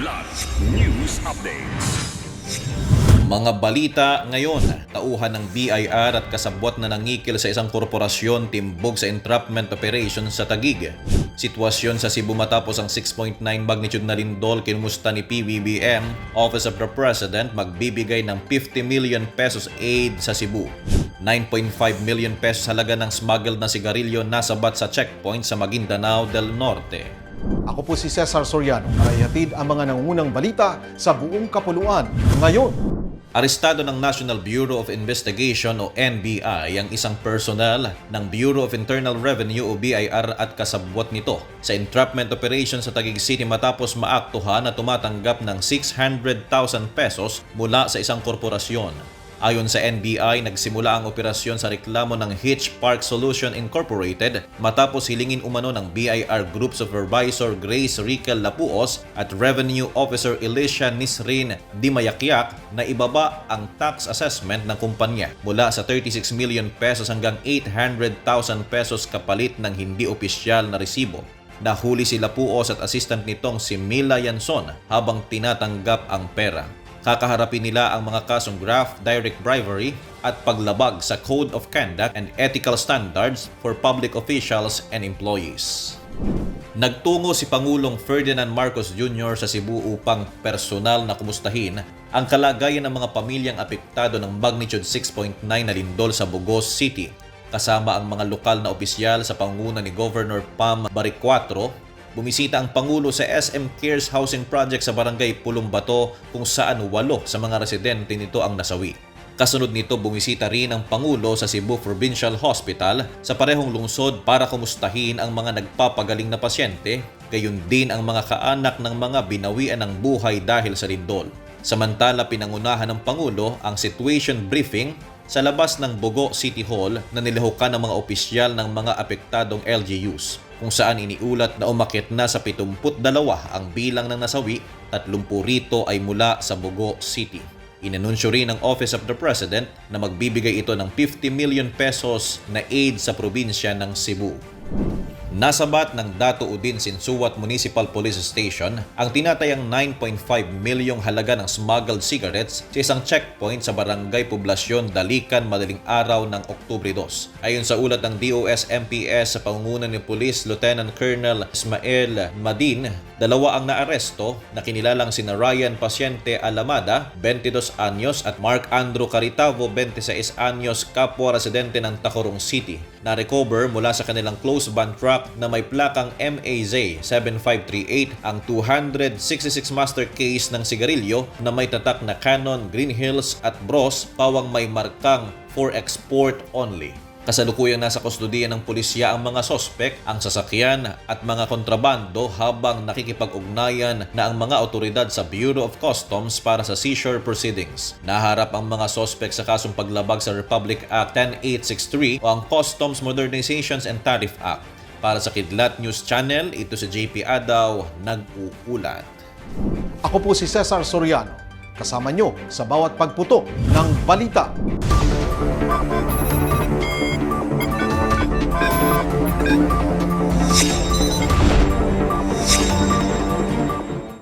Kidlat News Updates. Mga balita ngayon, tauhan ng BIR at kasabwat na nangikil sa isang korporasyon timbog sa entrapment operation sa Tagig. Sitwasyon sa Cebu matapos ang 6.9 magnitude na lindol kinumusta ni PBBM, Office of the President magbibigay ng 50 million pesos aid sa Cebu. 9.5 million pesos halaga ng smuggled na sigarilyo nasabat sa checkpoint sa Maguindanao del Norte. Ako po si Cesar Soriano para ihatid ang mga nangungunang balita sa buong kapuluan ngayon. Arestado ng National Bureau of Investigation o NBI ang isang personal ng Bureau of Internal Revenue o BIR at kasabwat nito sa entrapment operation sa Taguig City matapos maaktuhan na tumatanggap ng 600,000 pesos mula sa isang korporasyon. Ayon sa NBI, nagsimula ang operasyon sa reklamo ng Hitch Park Solution Incorporated matapos hilingin umano ng BIR Group Supervisor Grace Riquel Lapuos at Revenue Officer Alicia Nisrin Dimayakyak na ibaba ang tax assessment ng kumpanya mula sa 36 million pesos hanggang 800,000 pesos kapalit ng hindi opisyal na resibo. Nahuli si Lapuos at assistant nitong si Mila Yanson habang tinatanggap ang pera. Kakaharapin nila ang mga kasong graft, direct bribery at paglabag sa Code of Conduct and Ethical Standards for Public Officials and Employees. Nagtungo si Pangulong Ferdinand Marcos Jr. sa Cebu upang personal na kumustahin ang kalagayan ng mga pamilyang apektado ng magnitude 6.9 na lindol sa Bugos City kasama ang mga lokal na opisyal sa panguna ni Governor Pam Baricuatro Bumisita ang Pangulo sa SM Cares Housing Project sa Barangay Pulumbato kung saan walo sa mga residente nito ang nasawi. Kasunod nito bumisita rin ang Pangulo sa Cebu Provincial Hospital sa parehong lungsod para kumustahin ang mga nagpapagaling na pasyente, gayon din ang mga kaanak ng mga binawian ng buhay dahil sa lindol. Samantala pinangunahan ng Pangulo ang situation briefing sa labas ng Bogo City Hall na nilahukan ng mga opisyal ng mga apektadong LGUs kung saan iniulat na umakit na sa 72 ang bilang ng nasawi, 30 rito ay mula sa Bogo City. Inanunsyo rin ng Office of the President na magbibigay ito ng 50 million pesos na aid sa probinsya ng Cebu. Nasabat ng Dato Udin Sinsuat Municipal Police Station ang tinatayang 9.5 milyong halaga ng smuggled cigarettes sa isang checkpoint sa Barangay Poblasyon, Dalikan, madaling araw ng Oktubre 2. Ayon sa ulat ng DOS-MPS sa pangunguna ni Police Lieutenant Colonel Ismael Madin, dalawa ang naaresto na kinilalang sina Ryan Pasyente Alamada, 22 anyos at Mark Andrew Caritavo, 26 anyos, kapwa residente ng Tacorong City. Na-recover mula sa kanilang close van truck na may plakang MAZ 7538 ang 266 master case ng sigarilyo na may tatak na Canon, Green Hills at Bros pawang may markang for export only. Kasalukuyang nasa kustodiya ng pulisya ang mga sospek, ang sasakyan at mga kontrabando habang nakikipag-ugnayan na ang mga otoridad sa Bureau of Customs para sa seizure proceedings. Naharap ang mga sospek sa kasong paglabag sa Republic Act 10863 o ang Customs Modernizations and Tariff Act. Para sa Kidlat News Channel, ito si JP Adaw, nag-uulat. Ako po si Cesar Soriano. Kasama nyo sa bawat pagputo ng balita.